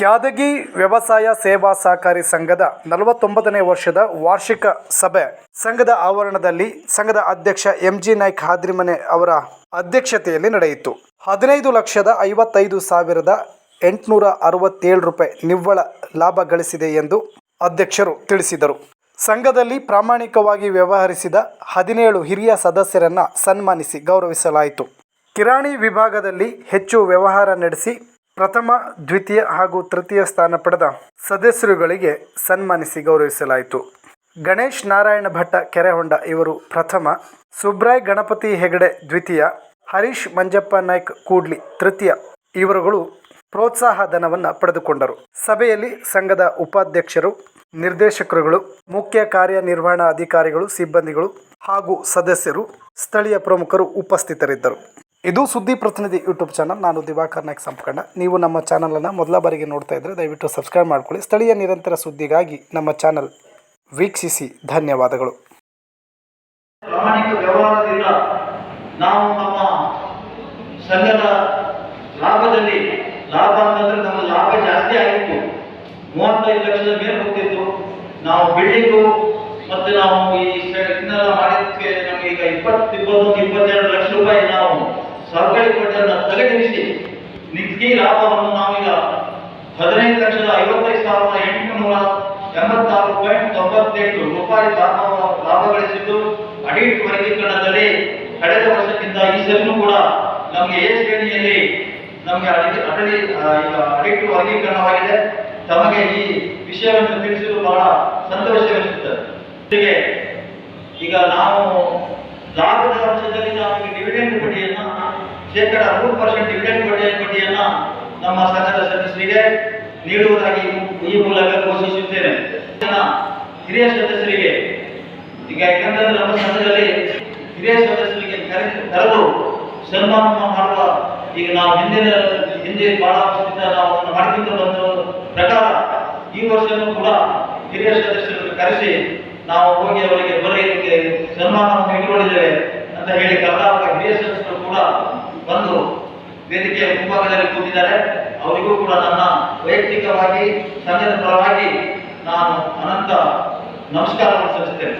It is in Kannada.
ಕ್ಯಾದಗಿ ವ್ಯವಸಾಯ ಸೇವಾ ಸಹಕಾರಿ ಸಂಘದ ನಲವತ್ತೊಂಬತ್ತನೇ ವರ್ಷದ ವಾರ್ಷಿಕ ಸಭೆ. ಸಂಘದ ಆವರಣದಲ್ಲಿ ಸಂಘದ ಅಧ್ಯಕ್ಷ ಎಂ ಜಿ ನಾಯ್ಕ್ ಹಾದ್ರಿಮನೆ ಅವರ ಅಧ್ಯಕ್ಷತೆಯಲ್ಲಿ ನಡೆಯಿತು. ಹದಿನೈದು ಲಕ್ಷದ ಐವತ್ತೈದು ಸಾವಿರದ ಎಂಟುನೂರ ಅರವತ್ತೇಳು ರೂಪಾಯಿ ನಿವ್ವಳ ಲಾಭ ಗಳಿಸಿದೆ ಎಂದು ಅಧ್ಯಕ್ಷರು ತಿಳಿಸಿದರು. ಸಂಘದಲ್ಲಿ ಪ್ರಾಮಾಣಿಕವಾಗಿ ವ್ಯವಹರಿಸಿದ ಹದಿನೇಳು ಹಿರಿಯ ಸದಸ್ಯರನ್ನು ಸನ್ಮಾನಿಸಿ ಗೌರವಿಸಲಾಯಿತು. ಕಿರಾಣಿ ವಿಭಾಗದಲ್ಲಿ ಹೆಚ್ಚು ವ್ಯವಹಾರ ನಡೆಸಿ ಪ್ರಥಮ, ದ್ವಿತೀಯ ಹಾಗೂ ತೃತೀಯ ಸ್ಥಾನ ಪಡೆದ ಸದಸ್ಯರುಗಳಿಗೆ ಸನ್ಮಾನಿಸಿ ಗೌರವಿಸಲಾಯಿತು. ಗಣೇಶ್ ನಾರಾಯಣ ಭಟ್ಟ ಕೆರೆಹೊಂಡ ಇವರು ಪ್ರಥಮ, ಸುಬ್ರಾಯ್ ಗಣಪತಿ ಹೆಗಡೆ ದ್ವಿತೀಯ, ಹರೀಶ್ ಮಂಜಪ್ಪ ನಾಯ್ಕ್ ಕೂಡ್ಲಿ ತೃತೀಯ ಇವರುಗಳು ಪ್ರೋತ್ಸಾಹ ಧನವನ್ನು ಪಡೆದುಕೊಂಡರು. ಸಭೆಯಲ್ಲಿ ಸಂಘದ ಉಪಾಧ್ಯಕ್ಷರು, ನಿರ್ದೇಶಕರುಗಳು, ಮುಖ್ಯ ಕಾರ್ಯನಿರ್ವಹಣಾ ಅಧಿಕಾರಿಗಳು ಸಿಬ್ಬಂದಿಗಳು ಹಾಗೂ ಸದಸ್ಯರು, ಸ್ಥಳೀಯ ಪ್ರಮುಖರು ಉಪಸ್ಥಿತರಿದ್ದರು. ಇದು ಸುದ್ದಿ ಪ್ರತಿನಿಧಿ ಯೂಟ್ಯೂಬ್ ಚಾನಲ್. ನಾನು ದಿವಾಕರ್ ನಾಯ್ಕ ಸಂಪಕಣ್ಣ ನೀವು ನಮ್ಮ ಚಾನಲನ್ನು ಮೊದಲ ಬಾರಿಗೆ ನೋಡ್ತಾ ಇದ್ದರೆ ದಯವಿಟ್ಟು ಸಬ್ಸ್ಕ್ರೈಬ್ ಮಾಡ್ಕೊಳ್ಳಿ. ಸ್ಥಳೀಯ ನಿರಂತರ ಸುದ್ದಿಗಾಗಿ ನಮ್ಮ ಚಾನಲ್ ವೀಕ್ಷಿಸಿ. ಧನ್ಯವಾದಗಳು. ಪ್ರಾಮಾಣಿಕ ವ್ಯವಹಾರದಿಂದ ನಾವು ನಮ್ಮ ಲಾಭದಲ್ಲಿ ಲಾಭ ಅಂತಂದ್ರೆ ನಮ್ಮ ಲಾಭ ಜಾಸ್ತಿ ನಾವು ಬಿಲ್ಡಿಂಗು ಮತ್ತೆ ನಾವು ಈ ಮಾಡಿದ್ದಕ್ಕೆ ನಮಗೆ ಈಗ ಇಪ್ಪತ್ತು, ಇಪ್ಪತ್ತೊಂದು, ಇಪ್ಪತ್ತೆರಡು ಲಕ್ಷ ರೂಪಾಯಿ ನಾವು ಸರ್ಕಾರಿ ಕೊಟ್ಟನ್ನು ತಲೆಗಿರಿಸಿ ನಿತ್ಯ ಲಾಭವನ್ನು ನಾವೀಗ ಹದಿನೈದು ಲಕ್ಷದ ಐವತ್ತೈದು ಸಾವಿರದ ಎಂಟುನೂರ ಎಂಬತ್ತಾರು ಪಾಯಿಂಟ್ ತೊಂಬತ್ತೆಂಟು ರೂಪಾಯಿ ಲಾಭ ಲಾಭ ಗಳಿಸಿದ್ದು ಅಡಿಟ್ ವರ್ಗೀಕರಣದಲ್ಲಿ ಕಳೆದ ವರ್ಷಕ್ಕಿಂತ ಈ ಸಲೂ ಕೂಡ ನಮಗೆ ಎ ಶ್ರೇಣಿಯಲ್ಲಿ ನಮಗೆ ಅಡಿ ಅಡಳಿ ಈಗ ಅಡಿಟ್ ವರ್ಗೀಕರಣವಾಗಿದೆ. ತಮಗೆ ಈ ವಿಷಯವನ್ನು ತಿಳಿಸಲು ಬಹಳ ಸಂತೋಷವೆನಿಸುತ್ತದೆ. ಈಗ ನಾವು ಲಾಭದ ವರ್ಷದಲ್ಲಿ ನಾವು ಈಗ ಡಿವಿಡೆಂಡ್ ಬಡ್ಡಿಯನ್ನ ಶೇಕಡ ಮೂರು ಪರ್ಸೆಂಟ್ ಡಿವಿಡೆಂಡ್ ಬಡ್ಡಿ ಬಡ್ಡಿಯನ್ನ ನಮ್ಮ ಸಂಘದ ಸದಸ್ಯರಿಗೆ ನೀಡುವುದಾಗಿ ಈ ಮೂಲಕ ಘೋಷಿಸುತ್ತೇನೆ. ಹಿರಿಯ ಸದಸ್ಯರಿಗೆ, ಈಗ ಯಾಕಂತಂದ್ರೆ ನಮ್ಮ ಸಂಘದಲ್ಲಿ ಹಿರಿಯ ಸದಸ್ಯರಿಗೆ ಕರೆ, ಕರೆದು ಸನ್ಮಾನ ಮಾಡುವ, ಈಗ ನಾವು ಹಿಂದಿನ ಹಿಂದೆ ಬಹಳ ವರ್ಷದಿಂದ ನಾವು ಮಾಡ್ಕೊಂಡು ಬಂದ ಪ್ರಕಾರ ಈ ವರ್ಷವೂ ಕೂಡ ಹಿರಿಯ ಸದಸ್ಯರನ್ನು ಕರೆಸಿ ನಾವು ಹೋಗಿ ಅವರಿಗೆ ಬರೀ ಸನ್ಮಾನವನ್ನು ಇಟ್ಟುಕೊಂಡಿದ್ದೇವೆ ಅಂತ ಹೇಳಿ ಕರ್ನಾಟಕ ಹಿರಿಯ ಸದಸ್ಯರು ಕೂಡ ಬಂದು ವೇದಿಕೆಯ ಮುಂಭಾಗದಲ್ಲಿ ಕೂತಿದ್ದಾರೆ. ಅವರಿಗೂ ಕೂಡ ನನ್ನ ವೈಯಕ್ತಿಕವಾಗಿ ಸಂಘದ ಪರವಾಗಿ ನಾನು ಅನಂತ ನಮಸ್ಕಾರವನ್ನು ಸಲ್ಲಿಸ್ತೇನೆ